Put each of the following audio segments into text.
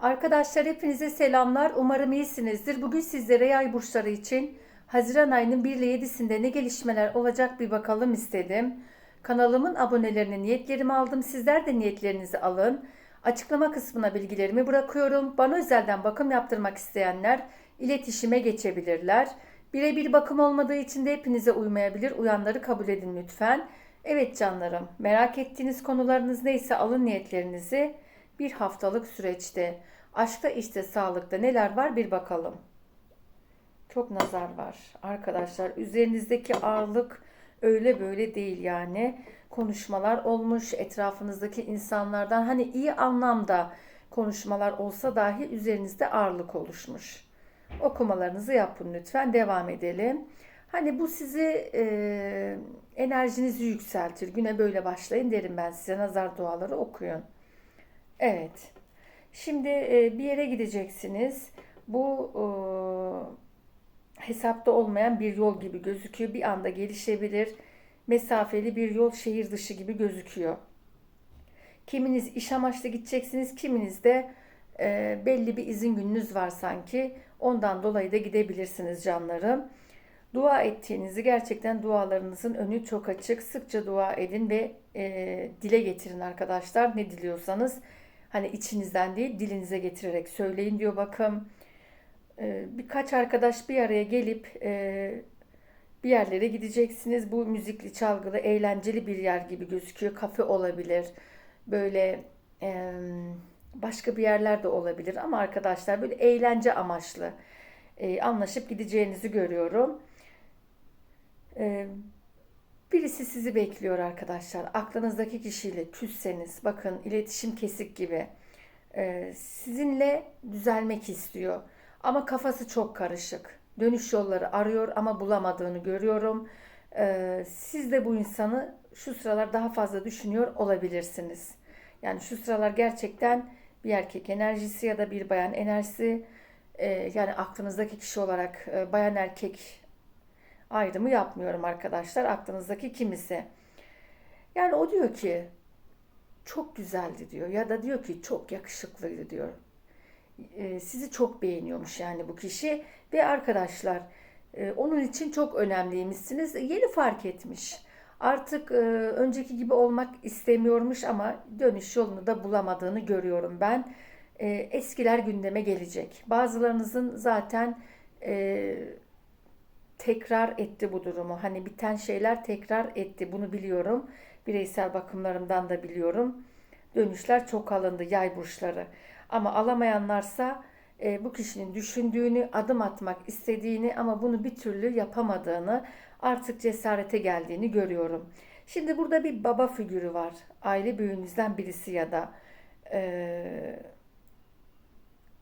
Arkadaşlar hepinize selamlar. Umarım iyisinizdir. Bugün sizlere yay burçları için Haziran ayının 1 ile 7'sinde ne gelişmeler olacak bir bakalım istedim. Kanalımın abonelerine niyetlerimi aldım. Sizler de niyetlerinizi alın. Açıklama kısmına bilgilerimi bırakıyorum. Bana özelden bakım yaptırmak isteyenler iletişime geçebilirler. Birebir bakım olmadığı için de hepinize uymayabilir. Uyanları kabul edin lütfen. Evet canlarım, merak ettiğiniz konularınız neyse alın niyetlerinizi bir haftalık süreçte. Aşkta, işte, sağlıkta neler var bir bakalım. Çok nazar var arkadaşlar. Üzerinizdeki ağırlık öyle böyle değil yani. Konuşmalar olmuş etrafınızdaki insanlardan hani iyi anlamda konuşmalar olsa dahi üzerinizde ağırlık oluşmuş. Okumalarınızı yapın lütfen. Devam edelim. Hani bu sizi e, enerjinizi yükseltir. Güne böyle başlayın derim ben size. Nazar duaları okuyun. Evet. Şimdi e, bir yere gideceksiniz. Bu e, hesapta olmayan bir yol gibi gözüküyor. Bir anda gelişebilir. Mesafeli bir yol şehir dışı gibi gözüküyor. Kiminiz iş amaçlı gideceksiniz, kiminiz de e, belli bir izin gününüz var sanki. Ondan dolayı da gidebilirsiniz canlarım. Dua ettiğinizi gerçekten dualarınızın önü çok açık. Sıkça dua edin ve e, dile getirin arkadaşlar. Ne diliyorsanız hani içinizden değil dilinize getirerek söyleyin diyor bakım. E, birkaç arkadaş bir araya gelip e, bir yerlere gideceksiniz. Bu müzikli, çalgılı, eğlenceli bir yer gibi gözüküyor. Kafe olabilir. Böyle e, başka bir yerler de olabilir ama arkadaşlar böyle eğlence amaçlı e, anlaşıp gideceğinizi görüyorum. E, birisi sizi bekliyor arkadaşlar. Aklınızdaki kişiyle küsseniz bakın iletişim kesik gibi e, sizinle düzelmek istiyor. Ama kafası çok karışık. Dönüş yolları arıyor ama bulamadığını görüyorum. E, siz de bu insanı şu sıralar daha fazla düşünüyor olabilirsiniz. Yani şu sıralar gerçekten bir erkek enerjisi ya da bir bayan enerjisi e, yani aklınızdaki kişi olarak e, bayan erkek ayrımı yapmıyorum arkadaşlar. Aklınızdaki kimisi. Yani o diyor ki çok güzeldi diyor ya da diyor ki çok yakışıklıydı diyor. E, sizi çok beğeniyormuş yani bu kişi ve arkadaşlar e, onun için çok önemliymişsiniz. Yeni fark etmiş. Artık e, önceki gibi olmak istemiyormuş ama dönüş yolunu da bulamadığını görüyorum ben. E, eskiler gündeme gelecek. Bazılarınızın zaten e, tekrar etti bu durumu. Hani biten şeyler tekrar etti. Bunu biliyorum. Bireysel bakımlarımdan da biliyorum. Dönüşler çok alındı yay burçları. Ama alamayanlarsa e, bu kişinin düşündüğünü, adım atmak istediğini ama bunu bir türlü yapamadığını, artık cesarete geldiğini görüyorum. Şimdi burada bir baba figürü var. Aile büyüğünüzden birisi ya da e,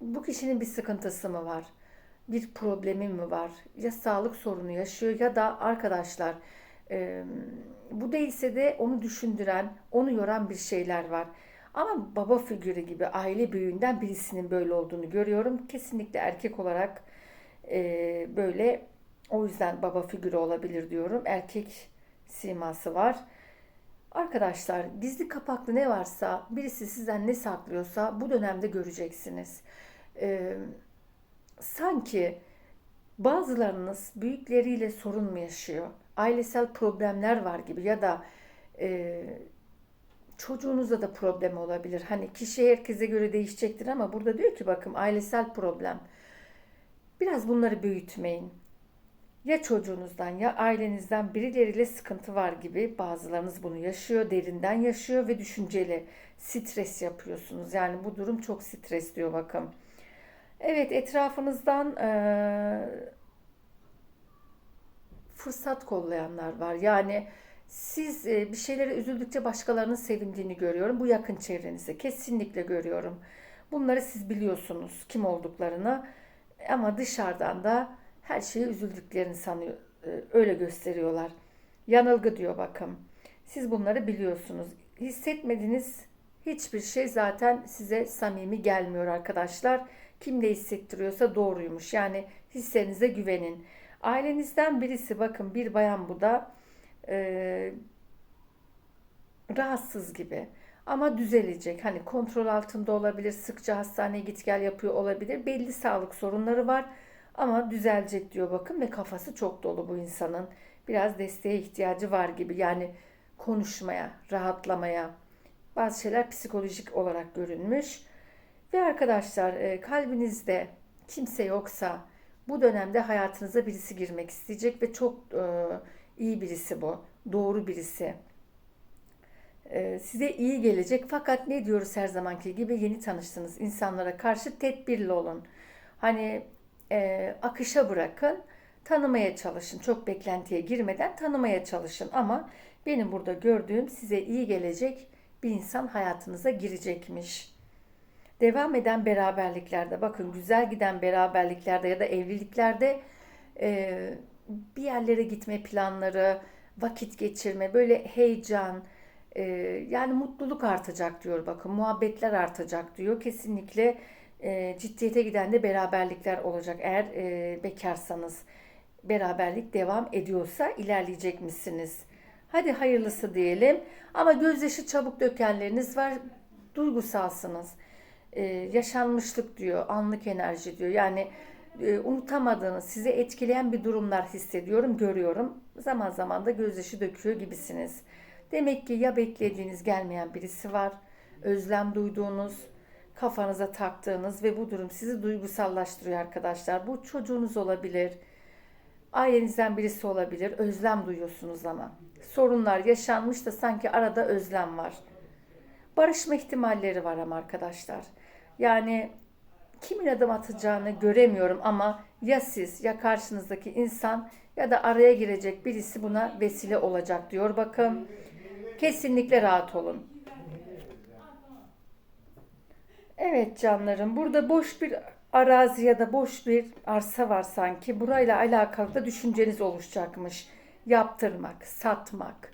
bu kişinin bir sıkıntısı mı var? Bir problemi mi var? Ya sağlık sorunu yaşıyor ya da arkadaşlar e, bu değilse de onu düşündüren, onu yoran bir şeyler var. Ama baba figürü gibi aile büyüğünden birisinin böyle olduğunu görüyorum. Kesinlikle erkek olarak e, böyle o yüzden baba figürü olabilir diyorum. Erkek siması var. Arkadaşlar gizli kapaklı ne varsa birisi sizden ne saklıyorsa bu dönemde göreceksiniz. Ee, sanki bazılarınız büyükleriyle sorun mu yaşıyor? Ailesel problemler var gibi ya da e, çocuğunuzda da problem olabilir. Hani kişi herkese göre değişecektir ama burada diyor ki bakın ailesel problem. Biraz bunları büyütmeyin. Ya çocuğunuzdan ya ailenizden birileriyle sıkıntı var gibi bazılarınız bunu yaşıyor, derinden yaşıyor ve düşünceli stres yapıyorsunuz. Yani bu durum çok stres diyor bakın. Evet etrafınızdan e, fırsat kollayanlar var. Yani siz e, bir şeylere üzüldükçe başkalarının sevindiğini görüyorum. Bu yakın çevrenize kesinlikle görüyorum. Bunları siz biliyorsunuz kim olduklarını ama dışarıdan da her şeye üzüldüklerini sanıyor, e, öyle gösteriyorlar. Yanılgı diyor bakın. Siz bunları biliyorsunuz. Hissetmediğiniz hiçbir şey zaten size samimi gelmiyor arkadaşlar. Kim ne hissettiriyorsa doğruymuş. Yani hislerinize güvenin. Ailenizden birisi bakın bir bayan bu da e, rahatsız gibi. Ama düzelecek. Hani kontrol altında olabilir, sıkça hastaneye git gel yapıyor olabilir. Belli sağlık sorunları var ama düzelecek diyor bakın ve kafası çok dolu bu insanın. Biraz desteğe ihtiyacı var gibi. Yani konuşmaya, rahatlamaya. Bazı şeyler psikolojik olarak görünmüş. Ve arkadaşlar e, kalbinizde kimse yoksa bu dönemde hayatınıza birisi girmek isteyecek ve çok e, iyi birisi bu. Doğru birisi. E, size iyi gelecek fakat ne diyoruz her zamanki gibi yeni tanıştığınız insanlara karşı tedbirli olun. Hani e, akışa bırakın, tanımaya çalışın. Çok beklentiye girmeden tanımaya çalışın ama benim burada gördüğüm size iyi gelecek bir insan hayatınıza girecekmiş. Devam eden beraberliklerde bakın güzel giden beraberliklerde ya da evliliklerde e, bir yerlere gitme planları, vakit geçirme, böyle heyecan, e, yani mutluluk artacak diyor bakın muhabbetler artacak diyor. Kesinlikle e, ciddiyete giden de beraberlikler olacak eğer e, bekarsanız. Beraberlik devam ediyorsa ilerleyecek misiniz? Hadi hayırlısı diyelim. Ama gözyaşı çabuk dökenleriniz var. Duygusalsınız. Ee, yaşanmışlık diyor, anlık enerji diyor. Yani e, unutamadığınız, sizi etkileyen bir durumlar hissediyorum, görüyorum. Zaman zaman da gözyaşı döküyor gibisiniz. Demek ki ya beklediğiniz gelmeyen birisi var, özlem duyduğunuz, kafanıza taktığınız ve bu durum sizi duygusallaştırıyor arkadaşlar. Bu çocuğunuz olabilir, ailenizden birisi olabilir, özlem duyuyorsunuz ama. Sorunlar yaşanmış da sanki arada özlem var. Barışma ihtimalleri var ama arkadaşlar. Yani kimin adım atacağını göremiyorum ama ya siz ya karşınızdaki insan ya da araya girecek birisi buna vesile olacak diyor. Bakın kesinlikle rahat olun. Evet canlarım burada boş bir arazi ya da boş bir arsa var sanki. Burayla alakalı da düşünceniz oluşacakmış. Yaptırmak, satmak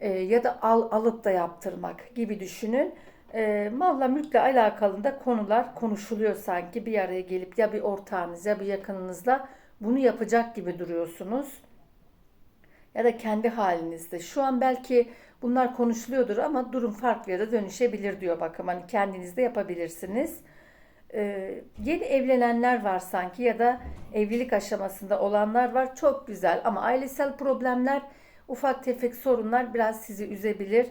e, ya da al, alıp da yaptırmak gibi düşünün. E, malla mülkle alakalı da konular konuşuluyor sanki. Bir araya gelip ya bir ortağınız ya bir yakınınızla bunu yapacak gibi duruyorsunuz. Ya da kendi halinizde. Şu an belki bunlar konuşuluyordur ama durum farklıya da dönüşebilir diyor bakım. Hani kendiniz yapabilirsiniz. Ee, yeni evlenenler var sanki ya da evlilik aşamasında olanlar var. Çok güzel ama ailesel problemler, ufak tefek sorunlar biraz sizi üzebilir.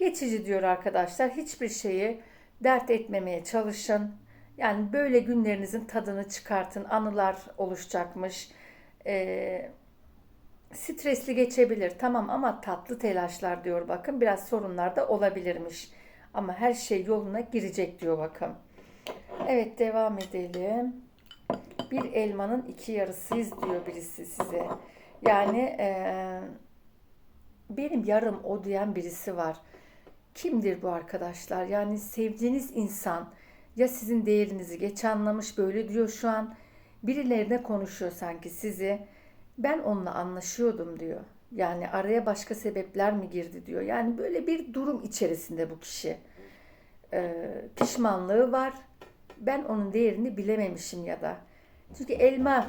Geçici diyor arkadaşlar. Hiçbir şeyi dert etmemeye çalışın. Yani böyle günlerinizin tadını çıkartın. Anılar oluşacakmış. Ee, stresli geçebilir tamam ama tatlı telaşlar diyor bakın. Biraz sorunlar da olabilirmiş. Ama her şey yoluna girecek diyor bakın. Evet devam edelim. Bir elmanın iki yarısıyız diyor birisi size. Yani e, benim yarım o diyen birisi var. Kimdir bu arkadaşlar? Yani sevdiğiniz insan ya sizin değerinizi geç anlamış böyle diyor şu an. Birilerine konuşuyor sanki sizi. Ben onunla anlaşıyordum diyor. Yani araya başka sebepler mi girdi diyor. Yani böyle bir durum içerisinde bu kişi. Ee, pişmanlığı var ben onun değerini bilememişim ya da. Çünkü elma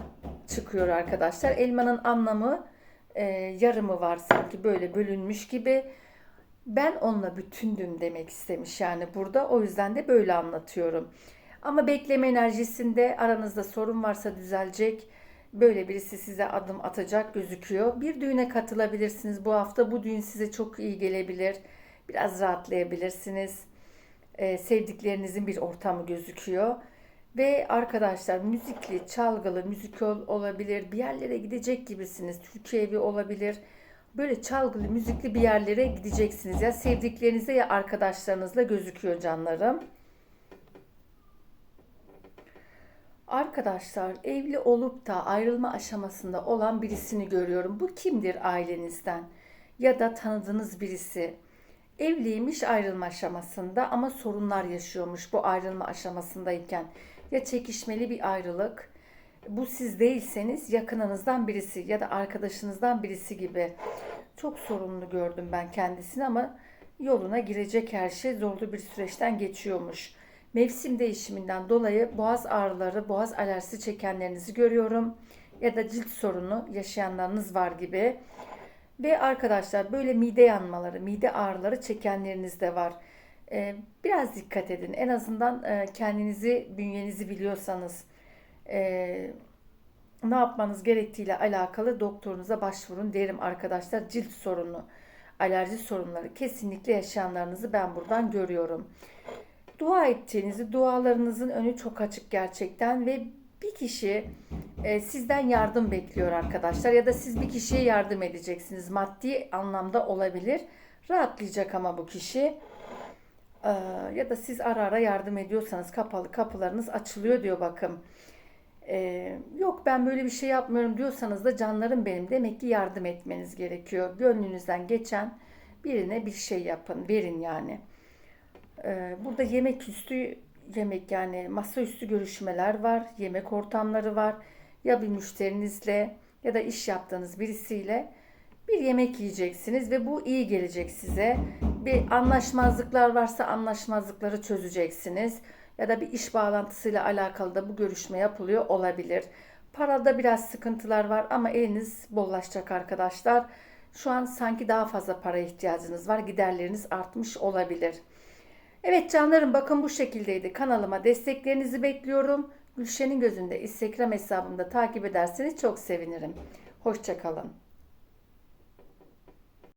çıkıyor arkadaşlar. Elmanın anlamı e, yarımı var sanki böyle bölünmüş gibi. Ben onunla bütündüm demek istemiş yani burada. O yüzden de böyle anlatıyorum. Ama bekleme enerjisinde aranızda sorun varsa düzelecek. Böyle birisi size adım atacak gözüküyor. Bir düğüne katılabilirsiniz bu hafta. Bu düğün size çok iyi gelebilir. Biraz rahatlayabilirsiniz e, sevdiklerinizin bir ortamı gözüküyor. Ve arkadaşlar müzikli, çalgılı, müzikal olabilir. Bir yerlere gidecek gibisiniz. Türkiye evi olabilir. Böyle çalgılı, müzikli bir yerlere gideceksiniz. Ya sevdiklerinize ya arkadaşlarınızla gözüküyor canlarım. Arkadaşlar evli olup da ayrılma aşamasında olan birisini görüyorum. Bu kimdir ailenizden? Ya da tanıdığınız birisi Evliymiş ayrılma aşamasında ama sorunlar yaşıyormuş bu ayrılma aşamasındayken. Ya çekişmeli bir ayrılık, bu siz değilseniz yakınınızdan birisi ya da arkadaşınızdan birisi gibi. Çok sorunlu gördüm ben kendisini ama yoluna girecek her şey zorlu bir süreçten geçiyormuş. Mevsim değişiminden dolayı boğaz ağrıları, boğaz alerjisi çekenlerinizi görüyorum ya da cilt sorunu yaşayanlarınız var gibi. Ve arkadaşlar böyle mide yanmaları, mide ağrıları çekenleriniz de var. e, biraz dikkat edin. En azından e, kendinizi, bünyenizi biliyorsanız e, ne yapmanız gerektiğiyle alakalı doktorunuza başvurun derim arkadaşlar. Cilt sorunu, alerji sorunları kesinlikle yaşayanlarınızı ben buradan görüyorum. Dua ettiğinizi, dualarınızın önü çok açık gerçekten ve bir kişi e, sizden yardım bekliyor arkadaşlar ya da siz bir kişiye yardım edeceksiniz. Maddi anlamda olabilir. Rahatlayacak ama bu kişi. Ee, ya da siz ara ara yardım ediyorsanız kapalı kapılarınız açılıyor diyor bakın. Ee, yok ben böyle bir şey yapmıyorum diyorsanız da canlarım benim demek ki yardım etmeniz gerekiyor. Gönlünüzden geçen birine bir şey yapın, verin yani. Ee, burada yemek üstü yemek yani masaüstü görüşmeler var, yemek ortamları var. Ya bir müşterinizle ya da iş yaptığınız birisiyle bir yemek yiyeceksiniz ve bu iyi gelecek size. Bir anlaşmazlıklar varsa anlaşmazlıkları çözeceksiniz. Ya da bir iş bağlantısıyla alakalı da bu görüşme yapılıyor olabilir. Parada biraz sıkıntılar var ama eliniz bollaşacak arkadaşlar. Şu an sanki daha fazla para ihtiyacınız var. Giderleriniz artmış olabilir. Evet canlarım bakın bu şekildeydi. Kanalıma desteklerinizi bekliyorum. Gülşen'in gözünde Instagram hesabımda takip ederseniz çok sevinirim. Hoşçakalın.